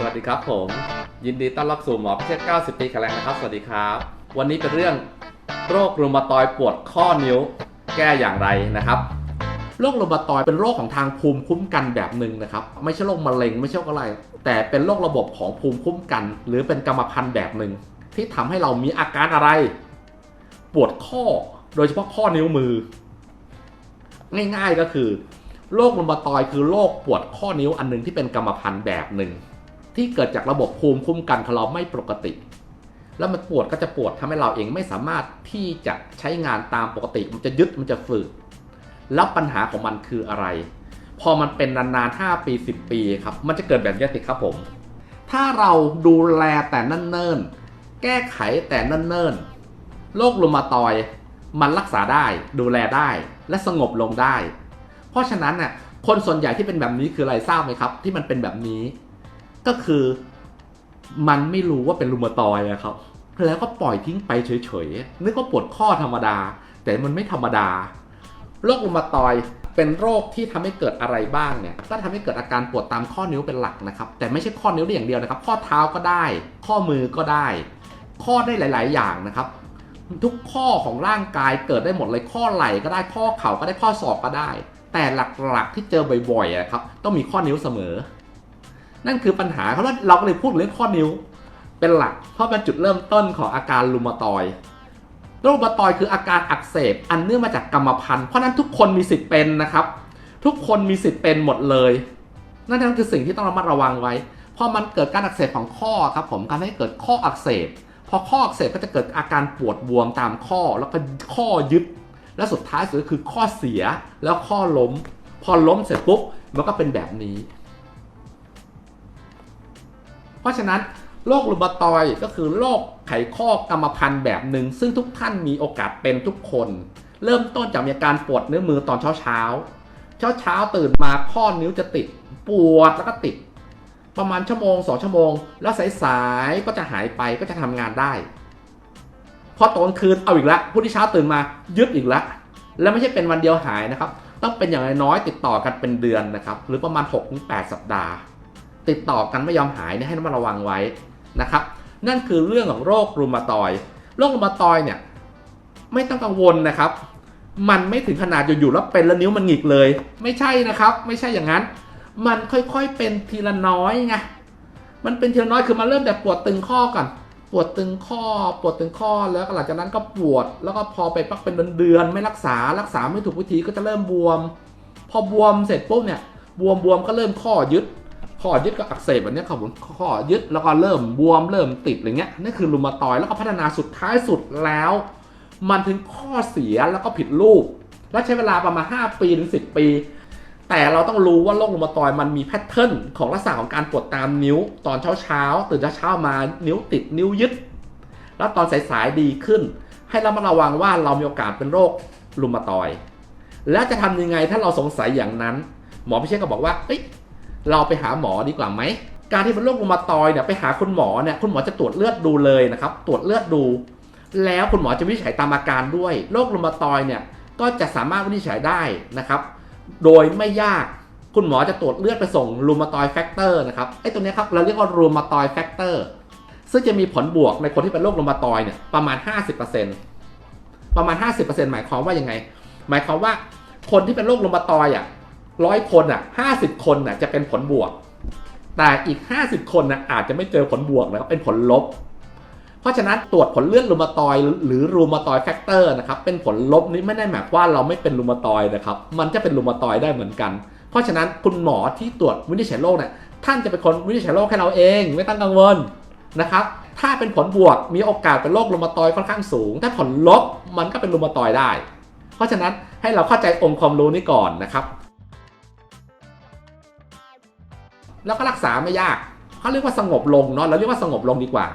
สวัสดีครับผม ยินดีต้อนรับสู่หมอพิเชษ90 ปีแข็งแรงนะครับ สวัสดีครับ วันนี้เป็นเรื่องโรครูมาตอยปวดข้อนิ้วแก้อย่างไรนะครับโรครูมาตอยเป็นโรคของทางภูมิคุ้มกันแบบหนึ่งนะครับ ไม่ใช่โรคมะเร็งไม่ใช่โรคอะไร แต่เป็นโรคระบบของภูมิคุ้มกัน หรือเป็นกรรมพันธุ์แบบหนึ่งที่ทำให้เรามีอาการอะไร ปวดข้อโดยเฉพาะข้อนิ้วมือ ง่ายๆก็คือโรครูมาตอยคือโรคปวดข้อนิ้วอันหนึงที่เป็นกรรมพันธุ์แบบหนึ่ง ที่เกิดจากระบบภูมิคุ้มกันของเราไม่ปกติ แล้วมันปวดก็จะปวดทำให้เราเองไม่สามารถที่จะใช้งานตามปกติ มันจะยึดมันจะฝืดแล้วปัญหาของมันคืออะไร พอมันเป็นนานๆ5ปี 10 ปีครับ มันจะเกิดแบบนี้สิครับผม ถ้าเราดูแลแต่นั่นเนิ่นแก้ไขแต่นั่นเนิ่นโรครูมาตอยมันรักษาได้ ดูแลได้และสงบลงได้ เพราะฉะนั้นน่ะคนส่วนใหญ่ที่เป็นแบบนี้คืออะไรทราบไหมครับ ที่มันเป็นแบบนี้ ก็คือมันไม่รู้ว่าเป็นรูมาตอยด์อะครับ แล้วก็ปล่อยทิ้งไปเฉยๆ นึกว่าปวดข้อธรรมดา แต่มันไม่ธรรมดา โรครูมาตอยเป็นโรคที่ทำให้เกิดอะไรบ้างเนี่ย ก็ทำให้เกิดอาการปวดตามข้อนิ้วเป็นหลักนะครับ แต่ไม่ใช่ข้อนิ้วได้อย่างเดียวนะครับ ข้อเท้าก็ได้ ข้อมือก็ได้ ข้อได้หลาย ๆ อย่างนะครับ ทุกข้อของร่างกายเกิดได้หมดเลย ข้อไหล่ก็ได้ ข้อเข่าก็ได้ ข้อศอกก็ได้ แต่หลัก ๆ ที่เจอบ่อยๆอะครับ ต้องมีข้อนิ้วเสมอ นั่นคือปัญหาเพราะว่าเราก็เลยพูดเรื่องข้อนิ้ว เป็นหลัก เพราะเป็นจุดเริ่มต้นของอาการรูมาตอยโรคลูมาตอยคืออาการอักเสบ อันเนื่องมาจากกรรมพันธุ์เพราะนั้นทุกคนมีสิทธิ์เป็นนะครับ ทุกคนมีสิทธิ์เป็นหมดเลย นั่นคือสิ่งที่ต้องระมัดระวังไว้พอมันเกิดการอักเสบของข้อครับผมทำให้เกิดข้ออักเสบพอข้ออักเสบก็จะเกิดอาการปวดบวมตามข้อแล้วก็ข้อยึดและสุดท้ายสุดก็คือข้อเสียแล้วข้อล้ม พอล้มเสร็จปุ๊บมันก็เป็นแบบนี้ เพราะฉะนั้นโรครูมาตอยก็คือโรคไขข้อกรรมพันธุ์แบบหนึ่ง ซึ่งทุกท่านมีโอกาสเป็นทุกคน เริ่มต้นจากมีอาการปวดเนื้อมือตอนเช้าเช้าเช้าเช้าตื่นมาข้อนิ้วจะติด ปวดแล้วก็ติด ประมาณชั่วโมงสองชั่วโมง แล้วสายๆก็จะหายไปก็จะทำงานได้พอตอนคืนเอาอีกแล้วผู้ที่เช้าตื่นมายึดอีกแล้วแล้วไม่ใช่เป็นวันเดียวหายนะครับ ต้องเป็นอย่างน้อยติดต่อกันเป็นเดือนนะครับ หรือประมาณ6-8 สัปดาห์ ติดต่อกันไม่ยอมหายเนี่ยให้ระมัดระวังไว้นะครับ นั่นคือเรื่องของโรครูมาตอยโรครูมาตอยเนี่ยไม่ต้องกังวลนะครับ มันไม่ถึงขนาดอยู่ๆแล้วเป็นแล้วนิ้วมันหงิกเลย ไม่ใช่นะครับ ไม่ใช่อย่างนั้น มันค่อยๆเป็นทีละน้อยไงมันเป็นทีละน้อยคือมันเริ่มแต่ปวดตึงข้อก่อนปวดตึงข้อปวดตึงข้อแล้วหลังจากนั้นก็ปวด แล้วก็พอไปปักเป็นเดือนๆไม่รักษารักษาไม่ถูกวิธีก็จะเริ่มบวม พอบวมเสร็จปุ๊บเนี่ยบวมบวมก็เริ่มข้อยึด ข้อยึดก็อักเสบแบบนี้ครับผมข้อยึดแล้วก็เริ่มบวมเริ่มติดอะไรเงี้ยนั่นคือรูมาตอยแล้วก็พัฒนาสุดท้ายสุดแล้ว มันถึงข้อเสียแล้วก็ผิดรูป และใช้เวลาประมาณ 5 ปีถึง 10 ปี แต่เราต้องรู้ว่าโรครูมาตอยมันมีแพทเทิร์นของลักษณะของการปวดตามนิ้ว ตอนเช้าเช้าตื่นเช้าๆมานิ้วติดนิ้วยึด แล้วตอนสายๆดีขึ้น ให้เรามาระวังว่าเรามีโอกาสเป็นโรครูมาตอย แล้วจะทำยังไงถ้าเราสงสัยอย่างนั้น หมอพิเชษก็บอกว่าเอ้ย เราไปหาหมอดีกว่าไหมการที่เป็นโรครูมาตอยเนี่ยไปหาคุณหมอเนี่ยคุณหมอจะตรวจเลือดดูเลยนะครับ ตรวจเลือดดู แล้วคุณหมอจะวินิจฉัยตามอาการด้วยโรครูมาตอยเนี่ยก็จะสามารถวินิจฉัยได้นะครับ โดยไม่ยากคุณหมอจะตรวจเลือดไปส่งรูมาตอยแฟกเตอร์นะครับไอ้ตัวนี้ครับเราเรียกว่ารูมาตอยแฟกเตอร์ซึ่งจะมีผลบวกในคนที่เป็นโรครูมาตอยเนี่ยประมาณ 50%ประมาณ 50%หมายความว่ายังไง หมายความว่าคนที่เป็นโรครูมาตอยอะ ร้อยคนอะห้าสิบคนอะจะเป็นผลบวก แต่อีก50คนนะอาจจะไม่เจอผลบวกนะครับเป็นผลลบ เพราะฉะนั้นตรวจผลเลือดรูมาตอยหรือรูมาตอยแฟกเตอร์นะครับเป็นผลลบนี้ไม่ได้หมายว่าเราไม่เป็นรูมาตอยนะครับ มันจะเป็นรูมาตอยได้เหมือนกัน เพราะฉะนั้นคุณหมอที่ตรวจวินิจฉัยโรคเนี่ยท่านจะเป็นคนวินิจฉัยโรคให้เราเองไม่ต้องกังวลนะครับถ้าเป็นผลบวกมีโอกาสเป็นโรครูมาตอยค่อนข้างสูง ถ้าผลลบมันก็เป็นรูมาตอยได้ เพราะฉะนั้นให้เราเข้าใจองค์ความรู้นี้ก่อนนะครับ แล้วก็รักษาไม่ยากเขาเรียกว่าสงบลงเนาะเราเรียกว่าสงบลงดีกว่า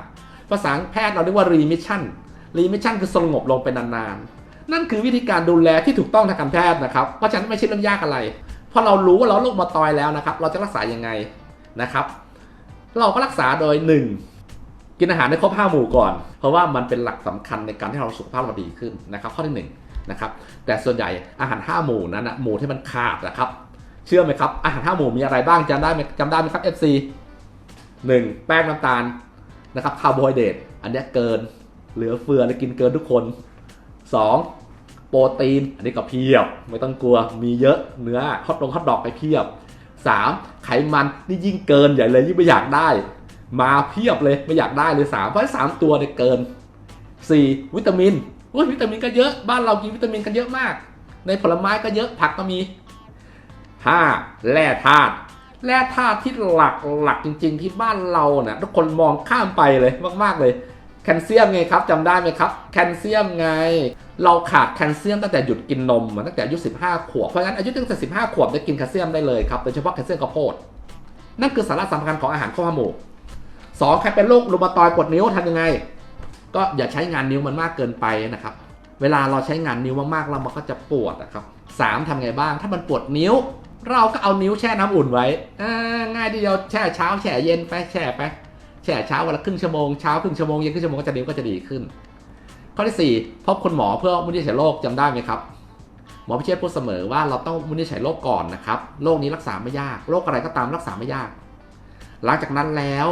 ภาษาแพทย์เราเรียกว่า remission remission คือสงบลงเป็นนานๆ นั่นคือวิธีการดูแลที่ถูกต้องทางการแพทย์นะครับ เพราะฉะนั้นไม่ใช่เรื่องยากอะไรพอเรารู้ว่าเราโรคมาตอยแล้วนะครับ เราจะรักษายังไงนะครับ เราก็รักษาโดย 1 กินอาหารในครบห้าหมู่ก่อน เพราะว่ามันเป็นหลักสำคัญในการที่เราสุขภาพเราดีขึ้นนะครับ ข้อที่หนึ่งนะครับ แต่ส่วนใหญ่อาหารห้าหมู่นั้นนะหมู่ที่มันขาดนะครับ เชื่อไหมครับ อาหารห้าหมู่มีอะไรบ้างจำได้ไหมจำได้ไหมครับ FC 1. แป้งน้ำตาลนะครับคาร์โบไฮเดรตอันนี้เกิน เหลือเฟือและกินเกินทุกคน 2. โปรตีน อันนี้ก็เพียบ ไม่ต้องกลัวมีเยอะเนื้อฮอตดงฮอตดอกไปเพียบ 3. ไขมันนี่ยิ่งเกินใหญ่เลยยิ่งไม่อยากได้ มาเพียบเลยไม่อยากได้เลย3เพราะฉะนั้นสามตัวเนี่ยเกิน 4. วิตามินวิตามินก็เยอะบ้านเรากินวิตามินกันเยอะมาก ในผลไม้ก็เยอะผักก็มี 5. แร่ธาตุแร่ธาตุที่หลักหลักจริง ๆ ที่บ้านเราเนี่ยทุกคนมองข้ามไปเลยมากๆเลยแคลเซียมไงครับจำได้ไหมครับ แคลเซียมไง เราขาดแคลเซียมตั้งแต่หยุดกินนมตั้งแต่อายุ 15 ขวบเพราะฉะนั้นอายุตั้งแต่ 15 ขวบได้กินแคลเซียมได้เลยครับโดยเฉพาะแคลเซียมข้าวโพดนั่นคือสาระสำคัญของอาหารข้าวหมูสองใครเป็นโรครูมาตอยปวดนิ้วทำยังไง ก็อย่าใช้งานนิ้วมันมากเกินไปนะครับ เวลาเราใช้งานนิ้วมากๆเรามันก็จะปวดนะครับสามทำไงบ้าง ถ้ามันปวดนิ้ว เราก็เอานิ้วแช่น้ำอุ่นไว้ง่ายทีเดียวแช่เช้าแช่เย็นไปแช่ไปแช่เช้าวันละครึ่งชั่วโมงเช้าครึ่งชั่วโมงเย็นครึ่งชั่วโมงก็จะนิ้วก็จะดีขึ้น ข้อที่ 4 พบคุณหมอเพื่อวินิจฉัยโรคจำได้ไหมครับ หมอพิเชษพูดเสมอว่าเราต้องวินิจฉัยโรคก่อนนะครับโรคนี้รักษาไม่ยากโรคอะไรก็ตามรักษาไม่ยาก หลังจากนั้นแล้ว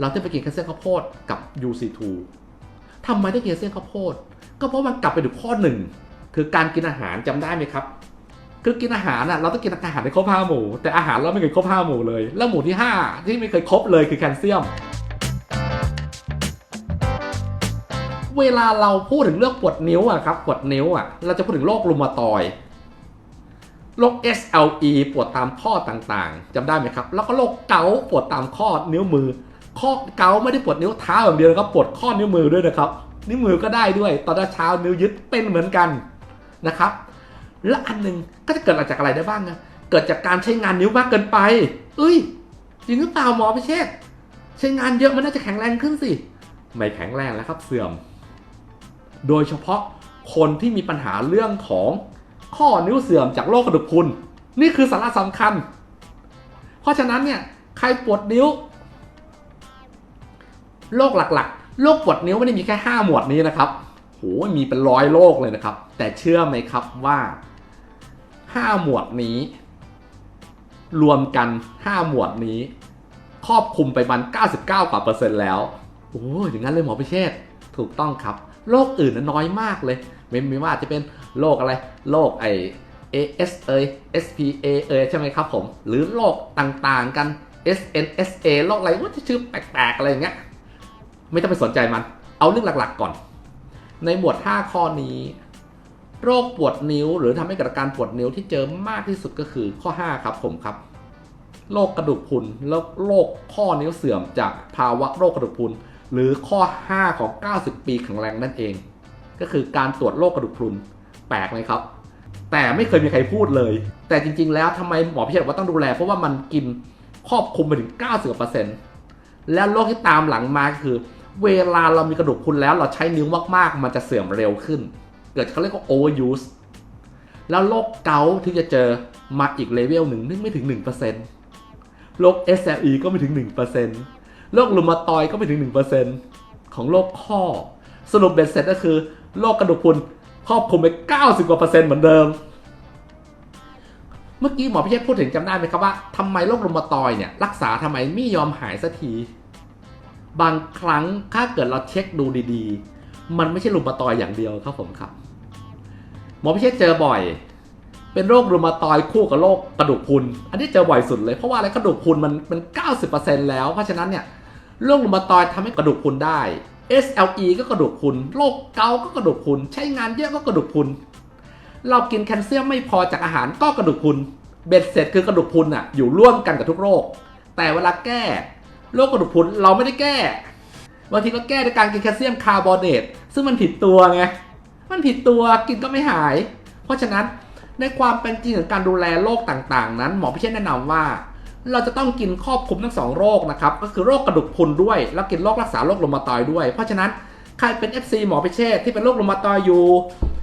เราจะไปกินแคลเซียมข้าวโพดกับ UC2 ทำไมได้กินแคลเซียมข้าวโพด ก็เพราะมันกลับไปถึงข้อหนึ่งคือการกินอาหารจำได้ไหมครับ คือกินอาหารน่ะเราต้องกินอาหารในครบห้าหมู่ แต่อาหารเราไม่เคยครบห้าหมู่เลย แล้วหมู่ที่ห้าที่ไม่เคยครบเลยคือแคลเซียม เวลาเราพูดถึงเรื่องปวดนิ้วอะครับปวดนิ้วอะเราจะพูดถึงโรครูมาตอยด์โรค SLE ปวดตามข้อต่างๆจำได้ไหมครับ แล้วก็โรคเกาต์ปวดตามข้อนิ้วมือ ข้อเกาต์ไม่ได้ปวดนิ้วเท้าอย่างเดียวนะครับปวดข้อนิ้วมือด้วยนะครับ นิ้วมือก็ได้ด้วย ตอนเช้านิ้วยึดเป็นเหมือนกันนะครับ และอันหนึ่งก็จะเกิดมาจากอะไรได้บ้างนะเกิดจากการใช้งานนิ้วมากเกินไป เอ้ยจริงหรือเปล่าหมอพิเชษฐ์ใช้งานเยอะมันน่าจะแข็งแรงขึ้นสิ ไม่แข็งแรงแล้วครับเสื่อม โดยเฉพาะคนที่มีปัญหาเรื่องของข้อนิ้วเสื่อมจากโรคกระดูกพรุนนี่คือสาระสำคัญ เพราะฉะนั้นเนี่ยใครปวดนิ้วโรคหลักๆโรคปวดนิ้วไม่ได้มีแค่ 5 หมวดนี้นะครับโหมีเป็นร้อยโรคเลยนะครับ แต่เชื่อไหมครับว่า 5 หมวดนี้ รวมกัน 5 หมวดนี้ ครอบคลุมไปมัน 99 กว่าเปอร์เซ็นต์แล้ว โอ้ยอย่างนั้นเลยหมอพิเชษถูกต้องครับโรคอื่นน้อยมากเลยไม่ไม่ว่าจะเป็นโรคอะไรโรคไอ AS เอย SPA เอยใช่ไหมครับผม หรือโรคต่างๆกัน SNSA โรคอะไรว่าชื่อแปลกๆ อะไรอย่างเงี้ย ไม่ต้องไปสนใจมัน เอาเรื่องหลักๆก่อน ในหมวด 5 ข้อนี้ โรคปวดนิ้ว หรือทำให้เกิดอาการปวดนิ้วที่เจอมากที่สุดก็คือข้อ 5 ครับผมครับโรคกระดูกพรุนแล้วโรคข้อนิ้วเสื่อมจากภาวะโรคกระดูกพรุนหรือข้อ 5 ของ 90 ปีแข็งแรงนั่นเอง ก็คือการตรวจโรคกระดูกพรุนแปลกไหมครับ แต่ไม่เคยมีใครพูดเลย แต่จริง ๆ แล้วทำไมหมอพิเชษบอกว่าต้องดูแล เพราะว่ามันกินครอบคลุมไปถึง 90%แล้วโรคที่ตามหลังมาคือ เวลาเรามีกระดูกพรุนแล้วเราใช้นิ้วมากๆ มันจะเสื่อมเร็วขึ้น เกิดเขาเรียกว่า overuse แล้วโรคเกาต์ที่จะเจอมาอีกเลเวลหนึ่งนึกไม่ถึง 1%โรค SLE ก็ไม่ถึง 1%โรครูมาตอยก็ไม่ถึง 1%ของโรคข้อ สรุปเบ็ดเสร็จก็คือโรคกระดูกพรุนครอบคลุมไป 90 กว่าเปอร์เซ็นต์เหมือนเดิม เมื่อกี้หมอพิเชษพูดถึงจำได้ไหมครับว่าทำไมโรครูมาตอยเนี่ยรักษาทำไมไม่ยอมหายสักที บางครั้งถ้าเกิดเราเช็คดูดีๆ มันไม่ใช่รูมาตอยอย่างเดียวครับผมครับ มอพิเชษเจอบ่อย เป็นโรครูมาตอยคู่กับโรคกระดูกพุน อันนี้เจอบ่อยสุดเลยเพราะว่าอะไรกระดูกพุนมันเป็น90%แล้ว เพราะฉะนั้นเนี่ยโรครูมาตอยด์ทำให้กระดูกพุนได้ SLE ก็กระดูกพุนโรคเกาต์ก็กระดูกพุนใช้งานเยอะก็กระดูกพุนเรากินแคลเซียมไม่พอจากอาหารก็กระดูกพุนเบ็ดเสร็จคือกระดูกพุนอะอยู่ร่วมกันกับทุกโรค แต่เวลาแก้โรคกระดูกพุนเราไม่ได้แก้บางทีก็แก้ด้วยการกินแคลเซียมคาร์บอเนตซึ่งมันผิดตัวไง มันผิดตัวกินก็ไม่หาย เพราะฉะนั้นในความเป็นจริงของการดูแลโรคต่างๆ นั้น หมอพิเชษแนะนำว่า เราจะต้องกินครอบคลุมทั้งสองโรคนะครับก็คือโรคกระดูกพุนด้วย แล้วกินโรครักษาโรครูมาตอยด้วย เพราะฉะนั้นใครเป็น FC หมอพิเชษที่เป็นโรครูมาตอยอยู่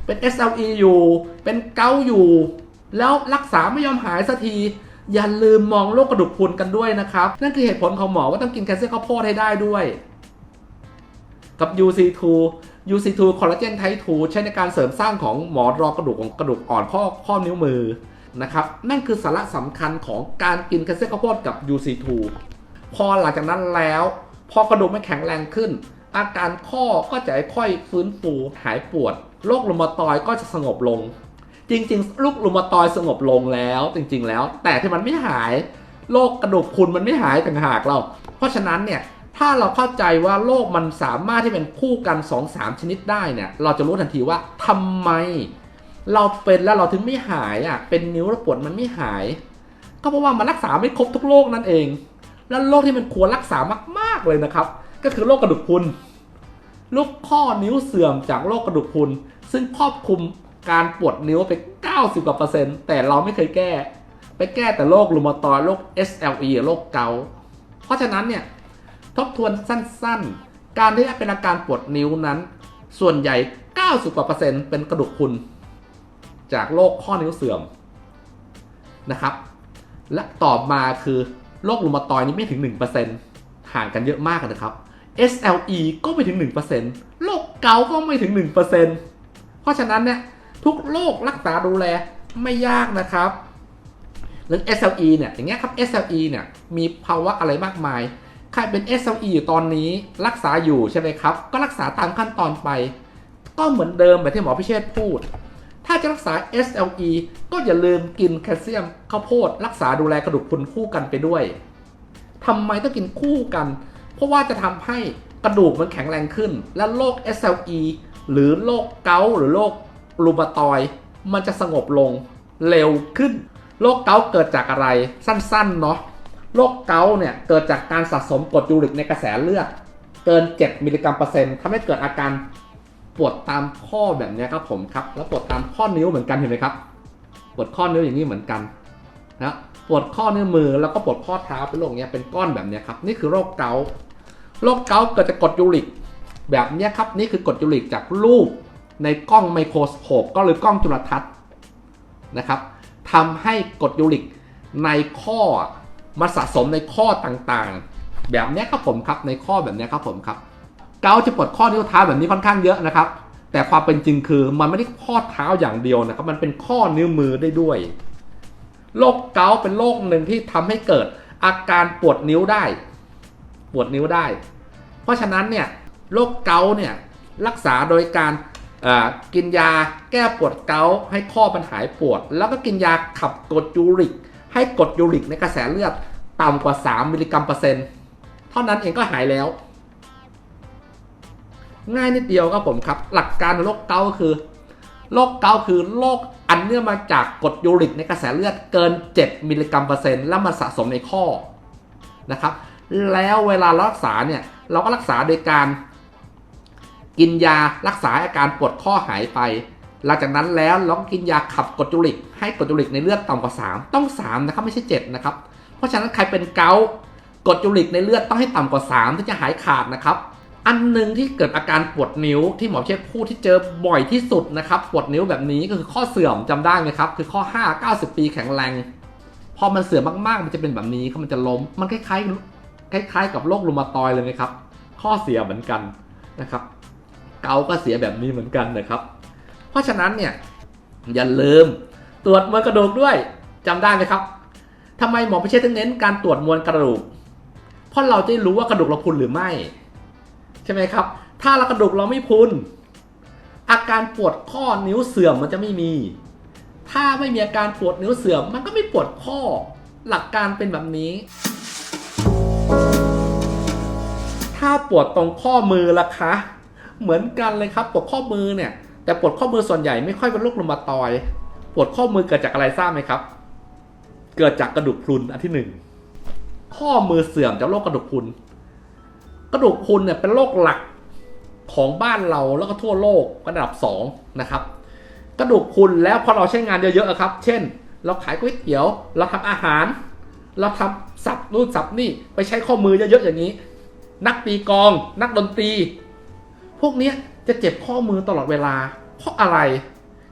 เป็น SLE อยู่เป็นเกาอยู่ แล้วรักษาไม่ยอมหายสักทีอย่าลืมมองโรคกระดูกพรุนกันด้วยนะครับ นั่นคือเหตุผลของหมอว่าต้องกินแคลเซียมข้าวโพดให้ได้ด้วย กับ UC2 UC2 คอลลาเจนไทป์2ใช้ในการเสริมสร้างของหมอนรองกระดูกของกระดูกอ่อนข้อข้อนิ้วมือนะครับนั่นคือสาระสำคัญของการกินแคลเซียมข้าวโพดกับ UC2 พอหลังจากนั้นแล้ว พอกระดูกไม่แข็งแรงขึ้น อาการข้อก็จะค่อยฟื้นฟูหายปวดโรครูมาตอยก็จะสงบลง จริงๆโรครูมาตอยสงบลงแล้ว จริง ๆ แล้ว แต่ที่มันไม่หายโรคกระดูกพรุนมันไม่หายต่างหากเรา เพราะฉะนั้นเนี่ย ถ้าเราเข้าใจว่าโรคมันสามารถที่เป็นคู่กัน2-3ชนิดได้เนี่ย เราจะรู้ทันทีว่าทำไม เราเป็นแล้วเราถึงไม่หายอะ เป็นนิ้วแล้วปวดมันไม่หาย ก็เพราะว่ามันรักษาไม่ครบทุกโรคนั่นเอง แล้วโรคที่มันควรรักษามาก ๆเลยนะครับ ก็คือโรคกระดูกพรุนโรคข้อนิ้วเสื่อมจากโรคกระดูกพรุนซึ่งครอบคลุมการปวดนิ้วไป 90กว่าเปอร์เซ็นต์แต่เราไม่เคยแก้ ไปแก้แต่โรครูมาตอยโรค SLE โรคเกา เพราะฉะนั้นเนี่ย ทบทวนสั้นๆ การที่เป็นอาการปวดนิ้วนั้น ส่วนใหญ่ 90กว่าเปอร์เซ็นต์เป็นกระดูกพรุนจากโรคข้อนิ้วเสื่อมนะครับ และต่อมาคือโรครูมาตอยนี่ไม่ถึง 1%ห่างกันเยอะมากนะครับ SLE ก็ไม่ถึง 1%โรคเกาต์ก็ไม่ถึง 1%เพราะฉะนั้นเนี่ยทุกโรครักษาดูแลไม่ยากนะครับเรื่อ SLE เนี่ยอย่างเงี้ยครับ SLE เนี่ยมีภาวะอะไรมากมาย ใครเป็น SLE อยู่ตอนนี้รักษาอยู่ใช่ไหมครับ ก็รักษาตามขั้นตอนไป ก็เหมือนเดิมแบบที่หมอพิเชษพูด ถ้าจะรักษา SLE ก็อย่าลืมกินแคลเซียมข้าวโพด รักษาดูแลกระดูกพรุนคู่กันไปด้วยทำไมต้องกินคู่กัน เพราะว่าจะทำให้กระดูกมันแข็งแรงขึ้น และโรค SLE หรือโรคเกาต์หรือโรครูมาตอย มันจะสงบลงเร็วขึ้น โรคเกาต์เกิดจากอะไรสั้นๆเนาะ โรคเกาต์เนี่ยเกิดจากการสะสมกรดยูริกในกระแสเลือด เกิน 7 มิลลิกรัมเปอร์เซ็นต์ทำให้เกิดอาการปวดตามข้อแบบนี้ครับผมครับ แล้วปวดตามข้อนิ้วเหมือนกันเห็นไหมครับ ปวดข้อนิ้วอย่างนี้เหมือนกันนะปวดข้อนิ้วมือแล้วก็ปวดข้อเท้าเป็นโรคเนี้ยเป็นก้อนแบบนี้ครับนี่คือโรคเกาต์โรคเกาต์เกิดจากกรดยูริกแบบนี้ครับนี่คือกรดยูริกจากรูปในกล้องไมโครสโคปก็หรือกล้องจุลทรรศน์นะครับทำให้กรดยูริกในข้อ มาสะสมในข้อต่างๆ แบบเนี้ยครับผมครับในข้อแบบเนี้ยครับผมครับเกาจะปวดข้อนิ้วเท้าแบบนี้ค่อนข้างเยอะนะครับ แต่ความเป็นจริงคือมันไม่ได้ข้อเท้าอย่างเดียวนะครับ มันเป็นข้อนิ้วมือได้ด้วยโรคเกาต์เป็นโรคหนึ่งที่ทำให้เกิดอาการปวดนิ้วได้ ปวดนิ้วได้ เพราะฉะนั้นเนี่ยโรคเกาต์เนี่ยรักษาโดยการกินยาแก้ปวดเกาให้ข้อมันหายปวด แล้วก็กินยาขับกรดยูริก ให้กรดยูริกในกระแสเลือดต่ำกว่า 3 มิลลิกรัมเปอร์เซ็นต์เท่านั้นเองก็หายแล้ว ง่ายนิดเดียวครับผมครับ หลักการโรคเกาต์ก็คือโรคเกาต์คือโรคอันเนื่องมาจากกรดยูริกในกระแสเลือดเกิน 7 มิลลิกรัมเปอร์เซ็นต์แล้วมันสะสมในข้อนะครับแล้วเวลารักษาเนี่ยเราก็รักษาโดยการกินยารักษาอาการปวดข้อหายไป หลังจากนั้นแล้วเราก็กินยาขับกรดยูริก ให้กรดยูริกในเลือดต่ำกว่า 3 ต้อง 3 นะครับ ไม่ใช่ 7 นะครับ เพราะฉะนั้นใครเป็นเกากรดยูริกในเลือดต้องให้ต่ำกว่า 3 ถึงจะหายขาดนะครับ อันหนึ่งที่เกิดอาการปวดนิ้วที่หมอเชษพูดที่เจอบ่อยที่สุดนะครับปวดนิ้วแบบนี้ก็คือข้อเสื่อมจำได้ไหมครับคือข้อ 5 90 ปีแข็งแรงพอมันเสื่อมมากๆ มันจะเป็นแบบนี้ครับมันจะล้มมันคล้ายๆคล้าย ๆ กับโรครูมาตอยเลยนะครับ ข้อเสียเหมือนกันนะครับ เกาก็เสียแบบนี้เหมือนกันนะครับ เพราะฉะนั้นเนี่ยอย่าลืมตรวจมวลกระดูกด้วยจำได้ไหมครับทำไมหมอพิเชษถึงเน้นการตรวจมวลกระดูก เพราะเราจะรู้ว่ากระดูกเราพุนหรือไม่ ใช่ไหมครับ ถ้าเรากระดูกเราไม่พุนอาการปวดข้อนิ้วเสื่อมมันจะไม่มี ถ้าไม่มีอาการปวดนิ้วเสื่อม มันก็ไม่ปวดข้อ หลักการเป็นแบบนี้ ถ้าปวดตรงข้อมือล่ะคะ เหมือนกันเลยครับปวดข้อมือเนี่ย แต่ปวดข้อมือส่วนใหญ่ไม่ค่อยเป็นโรครูมาตอย ปวดข้อมือเกิดจากอะไรทราบไหมครับ เกิดจากกระดูกพรุนอันที่หนึ่งข้อมือเสื่อมจากโรคกระดูกพรุน กระดูกพรุนเนี่ยเป็นโรคหลักของบ้านเราแล้วก็ทั่วโลกระดับสองนะครับ กระดูกพรุนแล้วพอเราใช้งานเยอะๆครับ เช่น เราขายก๋วยเตี๋ยว เราทำอาหาร เราทำสับนู่นสับนี่ไปใช้ข้อมือเยอะๆอย่างนี้ นักตีกอง นักดนตรี พวกเนี้ย จะเจ็บข้อมือตลอดเวลา เพราะอะไร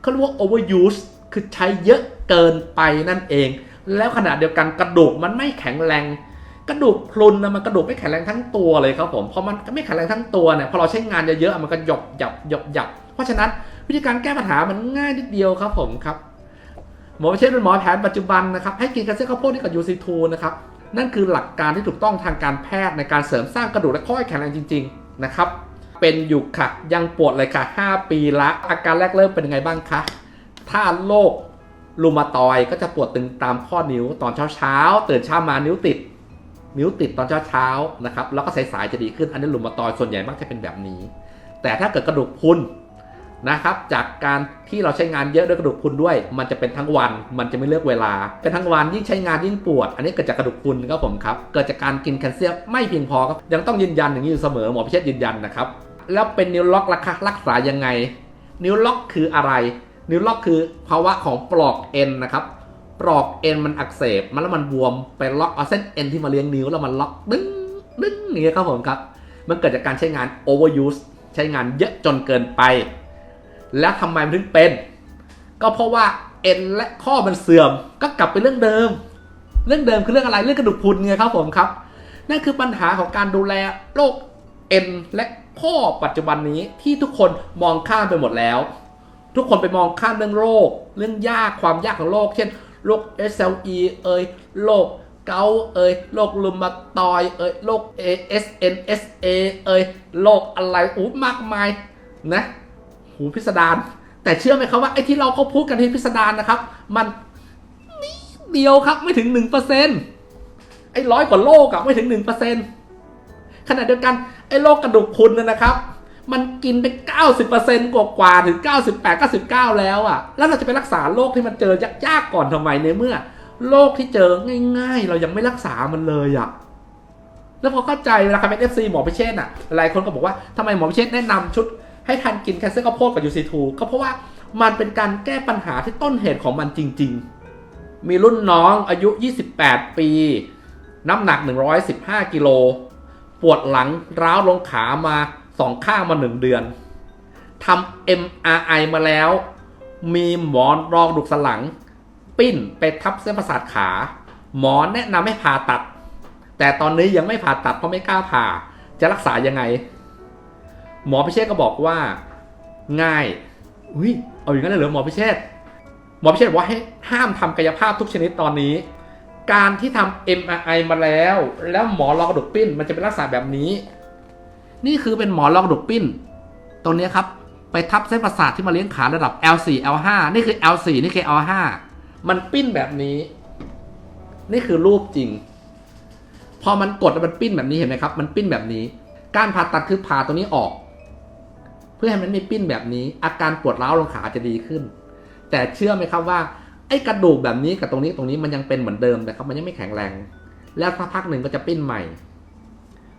เขาเรียกว่า overuse คือใช้เยอะเกินไปนั่นเอง แล้วขณะเดียวกันกระดูกมันไม่แข็งแรง กระดูกพรุนนะมันกระดูกไม่แข็งแรงทั้งตัวเลยครับผมพอมันไม่แข็งแรงทั้งตัวเนี่ยพอเราใช้งานเยอะๆมันก็หยบหยับหยบหยับเพราะฉะนั้นวิธีการแก้ปัญหามันง่ายนิดเดียวครับผมครับหมอเช่นเป็นหมอแผนปัจจุบันนะครับให้กินแคลเซียข้าวโพดที่กับยูซีทูนะครับนั่นคือหลักการที่ถูกต้องทางการแพทย์ในการเสริมสร้างกระดูกและข้อให้แข็งแรงจริง ๆ นะครับ เป็นอยู่ค่ะ ยังปวดเลยค่ะ 5 ปีละ อาการแรกเริ่มเป็นยังไงบ้างคะ ถ้าโรครูมาตอยก็จะปวดตึงตามข้อนิ้วตอนเช้าๆตื่นเช้ามานิ้วติด นิ้วติดตอนเช้าๆนะครับแล้วก็สายๆจะดีขึ้นอันนี้รูมาตอยส่วนใหญ่มักจะเป็นแบบนี้ แต่ถ้าเกิดกระดูกพุนนะครับจากการที่เราใช้งานเยอะด้วยกระดูกพุนด้วย มันจะเป็นทั้งวัน มันจะไม่เลือกเวลา เป็นทั้งวันยิ่งใช้งานยิ่งปวด อันนี้เกิดจากกระดูกพุนครับผมครับ เกิดจากการกินแคลเซียมไม่เพียงพอครับยังต้องยืนยันอย่างนี้อยู่เสมอหมอพิเชษยืนยันนะครับ แล้วเป็นนิ้วล็อกราคารักษายังไง นิ้วล็อกคืออะไร นิ้วล็อกคือภาวะของปลอกเอ็นนะครับ ปลอกเอ็นมันอักเสบมันแล้วมันบวมไปล็อกเอาเส้นเอ็นที่มาเลี้ยงนิ้วแล้วมันล็อกดึงดึงอย่างเงี้ยครับผมครับ มันเกิดจากการใช้งาน overuse ใช้งานเยอะจนเกินไป แล้วทำไมมันถึงเป็น ก็เพราะว่าเอ็นและข้อมันเสื่อมก็กลับไปเรื่องเดิม เรื่องเดิมคือเรื่องอะไรเรื่องกระดูกพรุนไงครับผมครับนั่นคือปัญหาของการดูแลโรคเอ็นและ ข้อปัจจุบันนี้ที่ทุกคนมองข้ามไปหมดแล้ว ทุกคนไปมองข้ามเรื่องโรค เรื่องยากความยากของโรค เช่นโรค SLE เอ่ยโรคเกาเอ่ยโรครุมาตอยเอ่ยโรค ASNSA เอ่ยโรคอะไรอู้มากมายนะหูพิสดารแต่เชื่อไหมครับว่าไอ้ที่เราเขาพูดกันที่พิสดารนะครับ มันนิดเดียวครับไม่ถึง1%ไอ้ร้อยกว่าโรคอะไม่ถึง1% ขณะเดียวกันไอ้โรคกระดูกพุนนะนะครับ มันกินไป 90%กว่ากว่าถึง 98 99 แล้วอะแล้วเราจะไปรักษาโรคที่มันเจอยากๆก่อนทำไมในเมื่อโรคที่เจอง่ายๆ เรายังไม่รักษามันเลยอะแล้วพอเข้าใจเวลาใครเป็น FC หมอพิเชษน่ะ หลายคนก็บอกว่าทำไมหมอพิเชษแนะนำชุด ให้ทันกินแคลเซียมข้าวโพดกับ UC2 ก็เพราะว่ามันเป็นการแก้ปัญหาที่ต้นเหตุของมันจริง ๆ มีรุ่นน้องอายุ 28 ปี น้ำหนัก 115 กิโล ปวดหลังร้าวลงขามาสองข้างมา1เดือนทำ MRI มาแล้ว มีหมอนรองดูกสลัง ปิ้นไปทับเส้นประสาทขา หมอแนะนำให้ผ่าตัด แต่ตอนนี้ยังไม่ผ่าตัดเพราะไม่กล้าผ่า จะรักษายังไง หมอพิเชษก็บอกว่า ง่าย อุ้ยเอาอย่างนั้นเลยเหรอหมอพิเชษหมอพิเชษบอกว่าให้ห้ามทำกายภาพทุกชนิดตอนนี้ การที่ทำ MRI มาแล้ว แล้วหมอรองกระดูกปิ้น มันจะเป็นลักษณะแบบนี้ นี่คือเป็นหมอรองกระดูกปิ้น ตรงนี้ครับ ไปทับเส้นประสาทที่มาเลี้ยงขาระดับ L4 L5 นี่คือ L4 นี่คือ L5 มันปิ้นแบบนี้ นี่คือรูปจริง พอมันกดแล้วมันปิ้นแบบนี้เห็นไหมครับ มันปิ้นแบบนี้ การผ่าตัดคือผ่าตรงนี้ออก เพื่อให้มันไม่ปิ้นแบบนี้ อาการปวดร้าวลงขาจะดีขึ้น แต่เชื่อไหมครับว่า ไอ้กระดูกแบบนี้กับตรงนี้ตรงนี้มันยังเป็นเหมือนเดิมแต่ครับมันยังไม่แข็งแรง แล้วสักพักหนึ่งก็จะปิ้นใหม่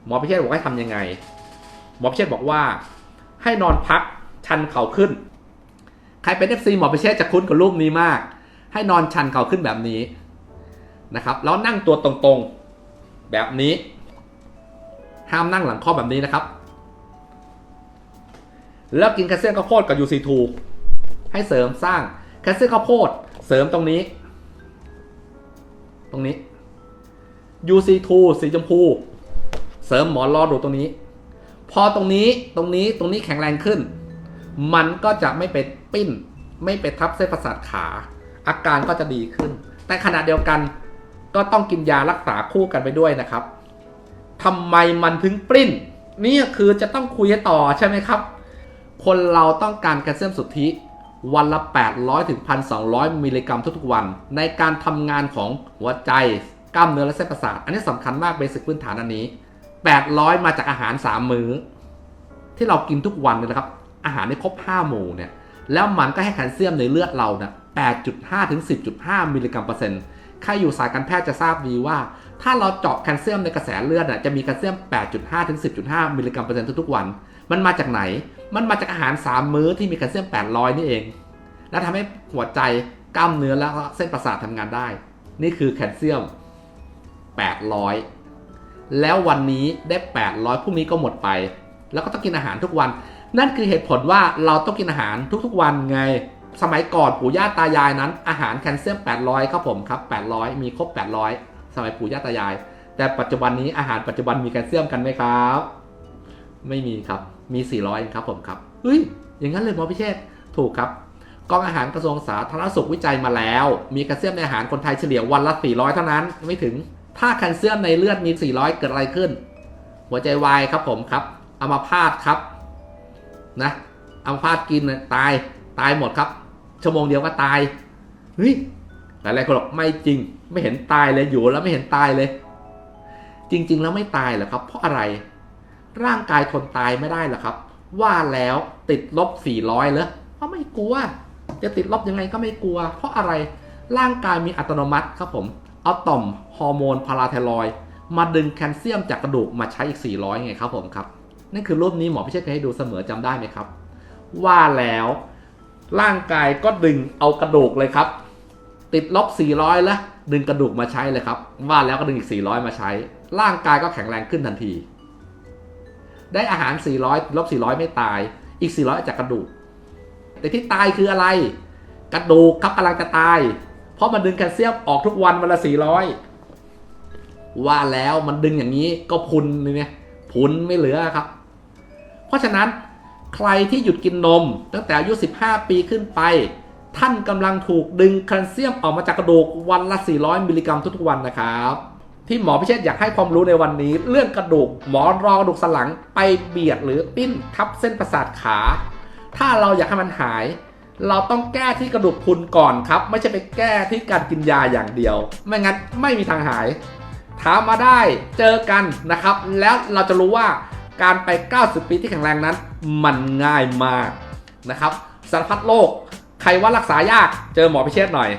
หมอพิเชษบอกให้ทำยังไง หมอพิเชษบอกว่า ให้นอนพักชันเข่าขึ้น ใครเป็นเอฟซีหมอพิเชษจะคุ้นกับรูปนี้มาก ให้นอนชันเข่าขึ้นแบบนี้นะครับ แล้วนั่งตัวตรงๆแบบนี้ ห้ามนั่งหลังข้อแบบนี้นะครับ แล้วกินแคลเซียมข้าวโพดกับ UC2 ให้เสริมสร้างแคลเซียมข้าวโพด เสริมตรงนี้ ตรงนี้ UC2 สีชมพู เสริมหมอนรอดูตรงนี้ พอตรงนี้ตรงนี้ตรงนี้แข็งแรงขึ้น มันก็จะไม่ไปปิ้น ไม่ไปทับเส้นประสาทขา อาการก็จะดีขึ้น แต่ขณะเดียวกันก็ต้องกินยารักษาคู่กันไปด้วยนะครับทำไมมันถึงปริ้นนี่คือจะต้องคุยต่อใช่ไหมครับ คนเราต้องการแคลเซียมสุทธิ วันละ 800ถึง1,200 มิลลิกรัมทุกๆวัน ในการทำงานของหัวใจกล้ามเนื้อและเส้นประสาท อันนี้สำคัญมากเบสิกพื้นฐานอันนี้ 800 มาจากอาหาร 3 มื้อ ที่เรากินทุกวันเลยนะครับ อาหารได้ครบ 5 หมู่เนี่ย แล้วมันก็ให้แคลเซียมในเลือดเราเนี่ย8.5ถึง10.5 มิลลิกรัมเปอร์เซ็นต์ใครอยู่สายการแพทย์จะทราบดีว่า ถ้าเราเจาะแคลเซียมในกระแสเลือดน่ะจะมีแคลเซียม 8.5ถึง10.5 มิลลิกรัมเปอร์เซ็นต์ทุกๆวัน มันมาจากไหน มันมาจากอาหาร 3 มื้อที่มีแคลเซียม 800 นี่เอง แล้วทำให้หัวใจกล้ามเนื้อแล้วก็เส้นประสาททำงานได้ นี่คือแคลเซียม 800 แล้ววันนี้ได้ 800พรุ่งนี้ก็หมดไป แล้วก็ต้องกินอาหารทุกวัน นั่นคือเหตุผลว่าเราต้องกินอาหารทุกๆวันไง สมัยก่อนปู่ย่าตายายนั้น อาหารแคลเซียม 800 ครับผมครับ 800 มีครบ 800 สมัยปู่ย่าตายาย แต่ปัจจุบันนี้อาหารปัจจุบันมีแคลเซียมกันไหมครับ ไม่มีครับ มี 400เองครับผมครับเฮ้ยอย่างนั้นเลยหมอพิเชษถูกครับกองอาหารกระทรวงสาธารณสุขวิจัยมาแล้ว มีแคลเซียมในอาหารคนไทยเฉลี่ยวันละ 400 เท่านั้น ไม่ถึง ถ้าแคลเซียมในเลือดมี 400 เกิดอะไรขึ้น หัวใจวายครับผมครับอัมาพาตครับนะอัมาพาตกินนะตายตายหมดครับ ชั่วโมงเดียวก็ตายเฮ้ยหลายๆคนบอกไม่จริง ไม่เห็นตายเลยอยู่แล้วไม่เห็นตายเลย จริง ๆ แล้วไม่ตายหรอครับ เพราะอะไร ร่างกายทนตายไม่ได้หรอครับ ว่าแล้วติดลบ 400เหรอเพราะไม่กลัว จะติดลบยังไงก็ไม่กลัว เพราะอะไรร่างกายมีอัตโนมัติครับผมเอาต่อมฮอร์โมนพาราไทรอยมาดึงแคลเซียมจากกระดูกมาใช้อีก 400 ไงครับผมครับ นั่นคือรูปนี้หมอพิเชษเคยให้ดูเสมอจำได้ไหมครับ ว่าแล้วร่างกายก็ดึงเอากระดูกเลยครับ ติดลบ 400 แล้วดึงกระดูกมาใช้เลยครับ ว่าแล้วก็ดึงอีก 400 มาใช้ ร่างกายก็แข็งแรงขึ้นทันที ได้อาหาร 400ลบ400 ไม่ตาย อีก 400 จากกระดูก แต่ที่ตายคืออะไร กระดูกครับกำลังจะตาย เพราะมันดึงแคลเซียมออกทุกวันวันละ 400 ว่าแล้วมันดึงอย่างนี้ก็พุนเนี่ยพุนไม่เหลือครับ เพราะฉะนั้นใครที่หยุดกินนม ตั้งแต่อายุ 15 ปีขึ้นไป ท่านกำลังถูกดึงแคลเซียมออกมาจากกระดูกวันละ 400 มิลลิกรัมทุกๆวันนะครับ ที่หมอพิเชษอยากให้ความรู้ในวันนี้ เรื่องกระดูกหมอนรองกระดูกสันหลังไปเบียดหรือปิ้นทับเส้นประสาทขา ถ้าเราอยากให้มันหาย เราต้องแก้ที่กระดูกพุนก่อนครับ ไม่ใช่ไปแก้ที่การกินยาอย่างเดียว ไม่งั้นไม่มีทางหาย ถามมาได้เจอกันนะครับ แล้วเราจะรู้ว่าการไป 90 ปีที่แข็งแรงนั้น มันง่ายมากนะครับสารพัดโรคใครว่ารักษายากเจอหมอพิเชษหน่อย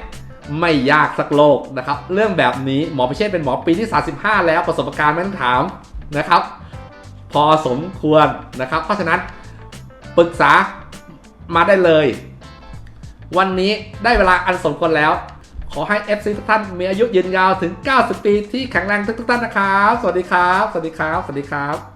ไม่ยากสักโรคนะครับ เรื่องแบบนี้หมอพิเชษเป็นหมอปีที่ 35 แล้วประสบการณ์ไม่ต้องถามนะครับ พอสมควรนะครับ เพราะฉะนั้นปรึกษามาได้เลย วันนี้ได้เวลาอันสมควรแล้ว ขอให้ FC ทุกท่านมีอายุยืนยาวถึง 90 ปีที่แข็งแรงทุกท่านนะครับ สวัสดีครับ สวัสดีครับ สวัสดีครับ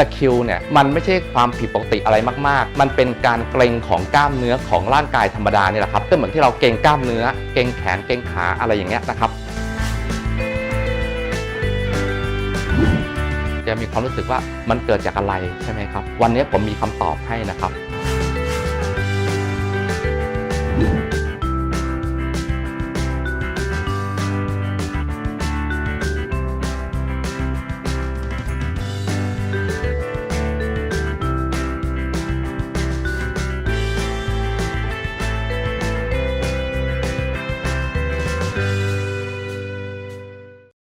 ตะคิวเนี่ยมันไม่ใช่ความผิดปกติอะไรมากๆ มันเป็นการเกร็งของกล้ามเนื้อของร่างกายธรรมดาเนี่ยแหละครับก็เหมือนที่เราเกร็งกล้ามเนื้อ เกร็งแขนเกร็งขาอะไรอย่างเงี้ยนะครับจะมีความรู้สึกว่ามันเกิดจากอะไรใช่ไหมครับ วันนี้ผมมีคำตอบให้นะครับ